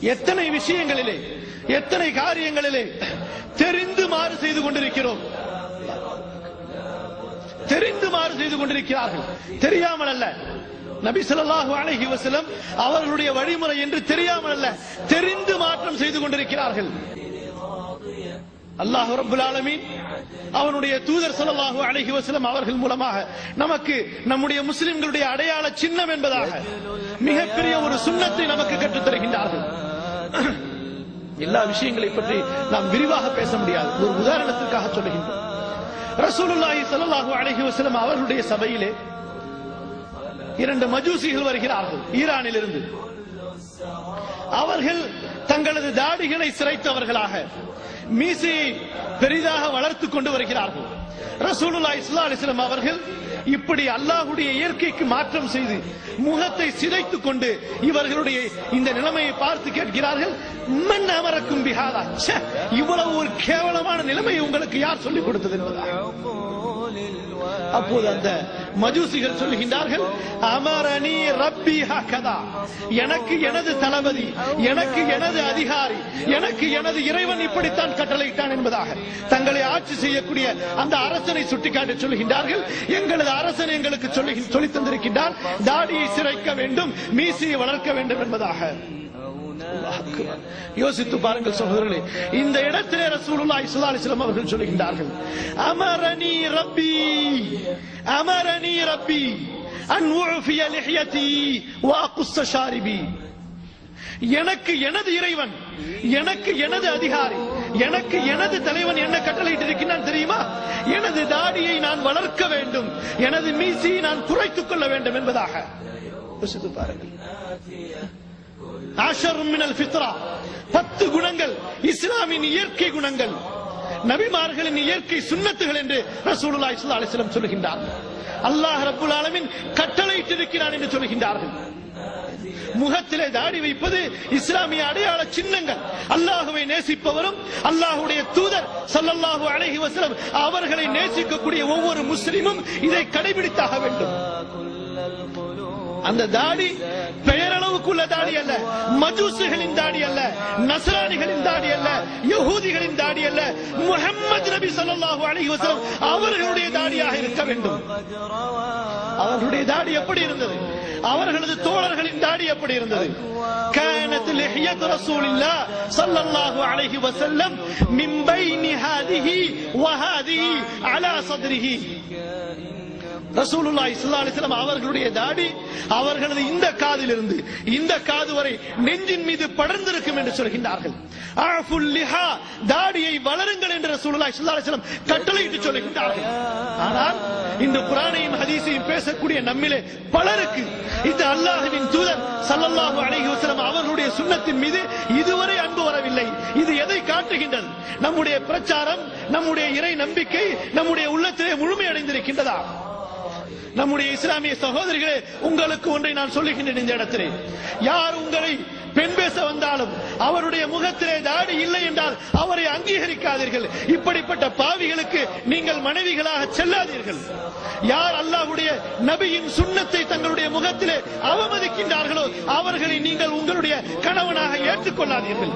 எத்தனை விஷயங்களிலே எத்தனை காரியங்களிலே தெரிந்து மாறு செய்து கொண்டிருக்கிறோம். தெரிந்து மாறு செய்து கொண்டிருக்கிறார்கள். தெரியாமல் அல்ல. நபி ஸல்லல்லாஹு அலைஹி அவர்களுடைய வழிமுறை என்று தெரியாமல் அல்ல. தெரிந்து மாற்றம் செய்து கொண்டிருக்கிறார்கள். அல்லாஹ் ரபுல் ஆலமீன் அவனுடைய தூதர் ஸல்லல்லாஹு அலைஹி வசலம் அவர்கள் மூலமாக நமக்கு நம்முடைய முஸ்லிம்களுடைய அடையாள சின்னம் என்பதாக மிகப்பெரிய ஒரு சுண்ணத்தை நமக்கு கற்றுத் தருகின்றார்கள். எல்லா விஷயங்களை பற்றி நாம் விரிவாக பேச முடியாது. ஒரு உதாரணத்திற்காக சொல்லுகின்றோம். ரசூலுல்லாஹி ஸல்லல்லாஹு அலைஹி வசலம் அவர்களுடைய சபையிலே இரண்டு மஜூசிகள் வருகிறார்கள் ஈரானிலிருந்து. அவர்கள் தங்களது தாடிகளை சிரைத்தவர்களாக மீசையை பெரிதாக வளர்த்துக் கொண்டு வருகிறார்கள். ரசூலுல்லா இஸ்லா அலிஸ்லாம் அவர்கள் இப்படி அல்லாஹ்வுடைய இயற்கைக்கு மாற்றம் செய்து முகத்தை சிதைத்துக் கொண்டு இவர்களுடைய இந்த நிலைமையை பார்த்து கேட்கிறார்கள். மண் அமரக்கும் பிஹாதா. இவ்வளவு ஒரு கேவலமான நிலைமையை உங்களுக்கு யார் சொல்லிக் கொடுத்தது என்பதா? அப்போது அந்த மஜூசிகள் சொல்லுகின்றார்கள் அமரணி ரப்பி ஹகதா எனக்கு எனது தளபதி எனக்கு எனது அதிகாரி எனக்கு எனது இறைவன் இப்படித்தான் கட்டளையிட்டான் என்பதாக தங்களை ஆட்சி செய்யக்கூடிய அந்த அரசனை சுட்டிக்காட்டி சொல்லுகின்றார்கள். எங்களது அரசன் எங்களுக்கு சொல்லி சொல்லி தந்திருக்கின்றார் தாடியை சிறைக்க வேண்டும் மீசையை வளர்க்க வேண்டும் என்பதாக. யோசித்து பாருங்கள் சகோதரர்களே இந்த இடத்திலே ரசூலுல்லாஹி ஸல்லல்லாஹு அலைஹி வஸல்லம் அவர்கள் சொல்லுகின்றார்கள் அமரனி ரப்பி அமரனி ரப்பி அன் உஃபிய லிஹ்யதி வ ஷாரிபி. எனக்கு எனது இறைவன் எனக்கு எனது அதிகாரி எனக்கு எனது தலைவன் என்ன கட்டளையிட்டிருக்கிறான் தெரியுமா? எனது தாடியை நான் வளர்க்க வேண்டும் எனது மீசியை நான் குறைத்துக் கொள்ள வேண்டும் என்பதாக. யோசித்து பாருங்கள். மினல் ஃபித்ரா. பத்து குணங்கள் இஸ்லாமின் இயற்கை குணங்கள். நபிமார்களின் இயற்கை சுன்னத்துகள் என்று ரசூலுல்லாஹி ஸல்லல்லாஹு அலைஹி வஸல்லம் சொல்லுகின்றார் அல்லாஹ் ரப்புல் ஆலமீன் கட்டளையிட்டிருக்கிறான் என்று சொல்லுகின்றார்கள் முகத்திலே தாடி வைப்பது இஸ்லாமிய அடையாள சின்னங்கள். அல்லாஹுவை நேசிப்பவரும் அல்லாஹுடைய தூதர் சல்லல்லாஹு அலைஹி வஸல்லம் அவர்களை நேசிக்கக்கூடிய ஒவ்வொரு முஸ்லிமும் இதை கடைபிடித்தாக வேண்டும். அந்த தாடி பெயரளவுக்குள்ள தாடி அல்ல மஜூசுகளின் தாடி அல்ல நசராணிகளின் தாடி அல்ல யகூதிகளின் தாடி அல்ல முஹம்மது நபி ஸல்லல்லாஹு அலைஹி வஸல்லம் அவர்களுடைய தாடியாக இருக்க வேண்டும் அவர்களுடைய தாடி எப்படி இருந்தது அவர்களது தோழர்களின் தாடி எப்படி இருந்தது كانت لحية رسول الله صلى الله عليه وسلم من بين هذه وهذه على صدره ரசூலுல்லா இஸ்லா அலிஸ்லாம் அவர்களுடைய தாடி அவர்களது இந்த காதிலிருந்து இந்த காது வரை நெஞ்சின் மீது படர்ந்திருக்கும் என்று சொல்கின்றார்கள். தாடியை வளருங்கள் என்று ரசூலுல்லா இஸ்லா அலிஸ்லாம் கட்டளையிட்டு சொல்கின்றார்கள். ஆனால் இந்த புராணையும் ஹதீஸையும் பேசக்கூடிய நம்மிலே பலருக்கு இந்த அல்லாஹுவின் தூதர் சல்லல்லாஹு அலைஹி வஸல்லம் அவர்களுடைய சுண்ணத்தின் மீது இதுவரை அன்பு வரவில்லை. இது எதை காட்டுகின்றது? நம்முடைய பிரச்சாரம் நம்முடைய இறை நம்பிக்கை நம்முடைய உள்ளத்திலே முழுமையடைந்திருக்கின்றதா நம்முடைய இஸ்லாமிய சகோதரிகளே உங்களுக்கு ஒன்றை நான் சொல்லுகின்றேன் இந்த இடத்திலே. யார் உங்களை பெண் பேச வந்தாலும் அவருடைய முகத்திலே தாடி இல்லை என்றால் அவரை அங்கீகரிக்காதீர்கள். இப்படிப்பட்ட பாவிகளுக்கு நீங்கள் மனைவிகளாக செல்லாதீர்கள். யார் அல்லாஹ்வுடைய நபியின் சுண்ணத்தை தங்களுடைய முகத்திலே அவமதிக்கின்றார்களோ அவர்களை நீங்கள் உங்களுடைய கணவனாக ஏற்றுக்கொள்ளாதீர்கள்.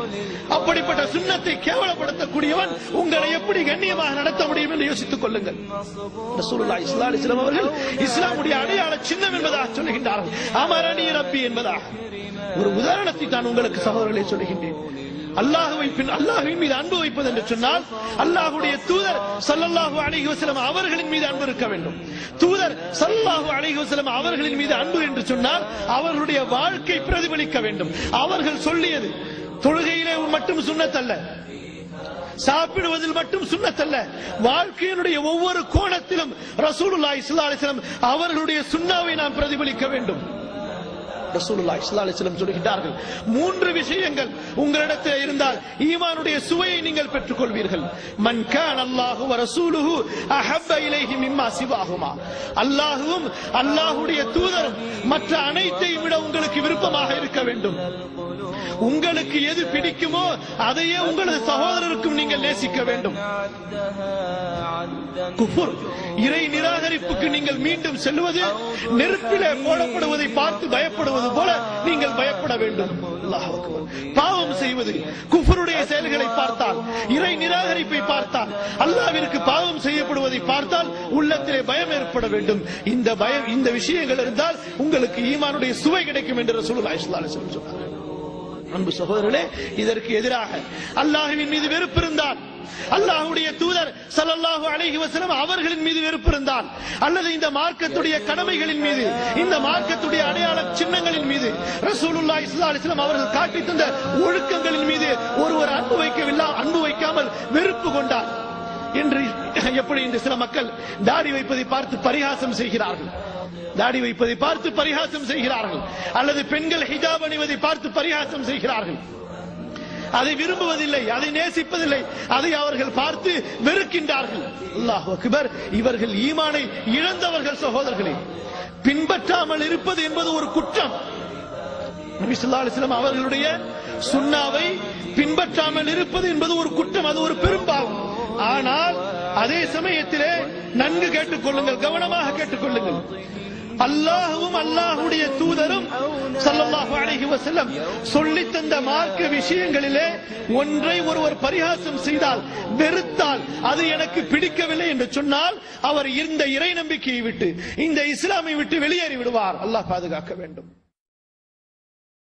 அப்படிப்பட்ட சுண்ணத்தை கேவலப்படுத்தக்கூடியவன் உங்களை எப்படி கண்ணியமாக நடத்த முடியும்? என்று யோசித்துக் கொள்ளுங்கள். இஸ்லாம் அவர்கள் இஸ்லாமுடைய அடையாள சின்னம் என்பதாக சொல்லுகின்றார்கள். அமரணி ரப்பி என்பதாக. ஒரு உதாரணத்தை நான் உங்களுக்கு சகோதரர்களை சொல்லுகின்றேன். அல்லாஹுவை பின் அல்லாஹ்வின் மீது அன்பு வைப்பது என்று சொன்னால் அல்லாஹுடைய தூதர் சல்லல்லாஹு அலைஹி வஸல்லம் அவர்களின் மீது அன்பு இருக்க வேண்டும். தூதர் சல்லாஹு அலைஹி வஸல்லம் அவர்களின் மீது அன்பு என்று சொன்னால் அவர்களுடைய வாழ்க்கை பிரதிபலிக்க வேண்டும். அவர்கள் சொல்லியது தொழுகையிலே மட்டும் சுண்ணத்தல்ல. சாப்பிடுவதில் மட்டும் சுண்ணத்தல்ல. வாழ்க்கையினுடைய ஒவ்வொரு கோணத்திலும் ரசூலுல்லா இஸ்லா அலிஸ்லாம் அவர்களுடைய சுண்ணாவை நாம் பிரதிபலிக்க வேண்டும். ரசூலுல்லாஹி ஸல்லல்லாஹு அலைஹி சொல்கிறார்கள் மூன்று விஷயங்கள் உங்களிடத்தில் இருந்தால் ஈமானுடைய சுவையை நீங்கள் பெற்றுக்கொள்வீர்கள். மன் கான அல்லாஹு வ ரசூலுஹு அஹப்ப இலைஹி மிம்மா சிவாஹுமா. அல்லாஹ்வும் அல்லாஹ்வுடைய தூதரும் மற்ற அனைத்தையும் விட உங்களுக்கு விருப்பமாக இருக்க வேண்டும். உங்களுக்கு எது பிடிக்குமோ அதையே உங்களது சகோதரருக்கும் நீங்கள் நேசிக்க வேண்டும். குஃபுர் இறை நிராகரிப்புக்கு நீங்கள் மீண்டும் செல்வது நெருப்பிலே போடப்படுவதை பார்த்து பயப்படுவது போல நீங்கள் பயப்பட வேண்டும். பாவம் செய்வது குஃபருடைய செயல்களை பார்த்தால் இறை நிராகரிப்பை பார்த்தால் அல்லாவிற்கு பாவம் செய்யப்படுவதை பார்த்தால் உள்ளத்திலே பயம் ஏற்பட வேண்டும். இந்த பயம் இந்த விஷயங்கள் இருந்தால் உங்களுக்கு ஈமானுடைய சுவை கிடைக்கும் என்று ரசூலுல்லாஹி ஸல்லல்லாஹு அன்பு சகோதரர்களே இதற்கு எதிராக அல்லாஹுவின் மீது வெறுப்பு இருந்தால் அல்லாஹுடைய தூதர் ஸல்லல்லாஹு அலைஹி வஸல்லம் அவர்களின் மீது வெறுப்பு இருந்தால் அல்லது இந்த மார்க்கத்துடைய கடமைகளின் மீது இந்த மார்க்கத்துடைய அடையாள சின்னங்களின் மீது ரசூலுல்லாஹி ஸல்லல்லாஹு அலைஹி வஸல்லம் அவர்கள் காட்டி தந்த ஒழுக்கங்களின் மீது ஒருவர் அன்பு வைக்கவில்லை அன்பு வைக்காமல் வெறுப்பு கொண்டார் என்று எப்படி இன்று சில மக்கள் தாடி வைப்பதை பார்த்து பரிகாசம் செய்கிறார்கள்? தாடி வைப்பதை பார்த்து பரிகாசம் செய்கிறார்கள். அல்லது பெண்கள் ஹிஜாப் அணிவதை பார்த்து பரிகாசம் செய்கிறார்கள். அதை விரும்புவதில்லை அதை நேசிப்பதில்லை. அதை அவர்கள் பார்த்து வெறுக்கின்றார்கள். அல்லாஹ் அக்பர் இவர்கள் ஈமானை இழந்தவர்கள் சகோதரர்களே. பின்பற்றாமல் இருப்பது என்பது ஒரு குற்றம். அவர்களுடைய சுண்ணாவை பின்பற்றாமல் இருப்பது என்பது ஒரு குற்றம் அது ஒரு பெரும்பாவம். ஆனால் அதே சமயத்திலே நன்கு கேட்டுக்கொள்ளுங்கள் கவனமாக கேட்டுக்கொள்ளுங்கள். அல்லாஹுவும் அல்லாஹுடைய தூதரும் ஸல்லல்லாஹு அலைஹி வஸல்லம் சொல்லி தந்த மார்க்க விஷயங்களிலே ஒன்றை ஒருவர் பரிகாசம் செய்தால் வெறுத்தால் அது எனக்கு பிடிக்கவில்லை என்று சொன்னால் அவர் இந்த இறை நம்பிக்கையை விட்டு இந்த இஸ்லாமை விட்டு வெளியேறி விடுவார் அல்லாஹ் பாதுகாக்க வேண்டும்.